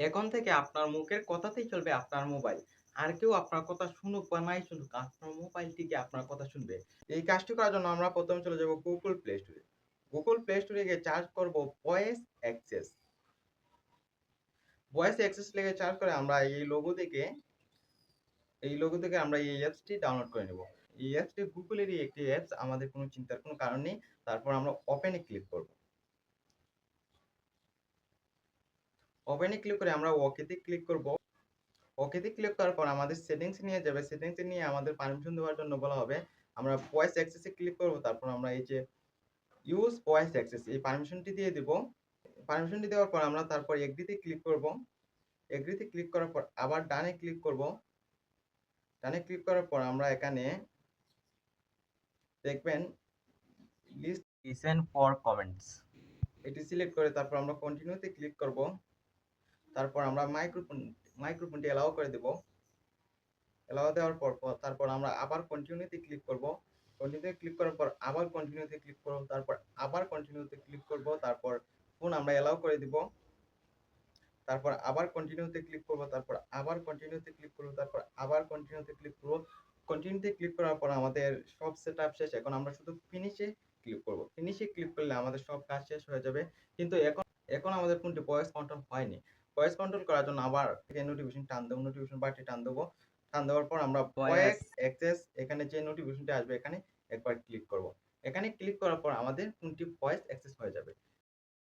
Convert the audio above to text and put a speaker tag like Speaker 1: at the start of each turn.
Speaker 1: এখন থেকে আপনার মুখের কথাতেই চলবে আপনার মোবাইল। আর কেউ আপনার কথা শুনুক বা নাই শুনুক, আপনার মোবাইলটিকে আপনার কথা শুনবে। এই কাজটি করার জন্য আমরা ১ম এ চলে যাব Store এ। Google Play Store এ গিয়ে সার্চ করব ভয়েস অ্যাক্সেস। ভয়েস অ্যাক্সেস লিখে সার্চ করে আমরা এই লোগো থেকে এই লোগো থেকে আমরা এই অ্যাপসটি ডাউনলোড করে নেব। এই অ্যাপসটি Google-এরই একটি অ্যাপস, আমাদের কোনো চিন্তার কোনো কারণ নেই। তারপর আমরা ওপেন ক্লিক করব। ওপেন ক্লিক করে আমরা ওকে তে ক্লিক করব। ওকে তে ক্লিক করার পর আমাদের সেটিংস নিয়ে যাবে। সেটিংস নিয়ে আমাদের পারমিশন দেওয়ার জন্য বলা হবে। আমরা ভয়েস অ্যাক্সেস ক্লিক করব। তারপর আমরা এই যে ইউজ ভয়েস অ্যাক্সেস এই পারমিশনটি দিয়ে দিব। পারমিশনটি দেওয়ার পর আমরা তারপর এগ্রিতে ক্লিক করব। এগ্রিতে ক্লিক করার পর আবার ডানে ক্লিক করব। ডানে ক্লিক করার পর আমরা এখানে দেখবেন লিস্ট
Speaker 2: লিসেন ফর কমেন্টস
Speaker 1: এটি সিলেক্ট করে তারপর আমরা কন্টিনিউতে ক্লিক করব। তারপর আমরা মাইক্রোফোন মাইক্রোফোনটি এলাও করে দেব। এলাও দেওয়ার পর পর, তারপর আমরা আবার কন্টিনিউ তে ক্লিক করব। কন্টিনিউ তে ক্লিক করার পর আবার কন্টিনিউ তে ক্লিক করব। তারপর আবার কন্টিনিউ তে ক্লিক করব। তারপর ফোন আমরা এলাও করে দিব। তারপর আবার কন্টিনিউ তে ক্লিক করব। তারপর আবার কন্টিনিউ তে ক্লিক করব। তারপর আবার কন্টিনিউ তে ক্লিক করব। কন্টিনিউ তে ক্লিক করার পর আমাদের সব সেটআপ শেষ। এখন আমরা শুধু ফিনিশ ক্লিক করব। ফিনিশ ক্লিক করলে আমাদের সব কাজ শেষ হয়ে যাবে। কিন্তু এখন এখন আমাদের ফোনটি ভয়েস কন্ট্রোল হয়নি। ভয়েস কন্ট্রোল করার জন্য আবার থেকে নোটিফিকেশন টান দেবো নোটিফিকেশন বারটি টান দেবো টান দেওয়ার পর আমরা ভয়েস অ্যাক্সেস এখানে যে নোটিফিকেশনটি আসবে এখানে একবার ক্লিক করব। এখানে ক্লিক করার পর আমাদের কোনটি ভয়েস অ্যাক্সেস হয়ে যাবে।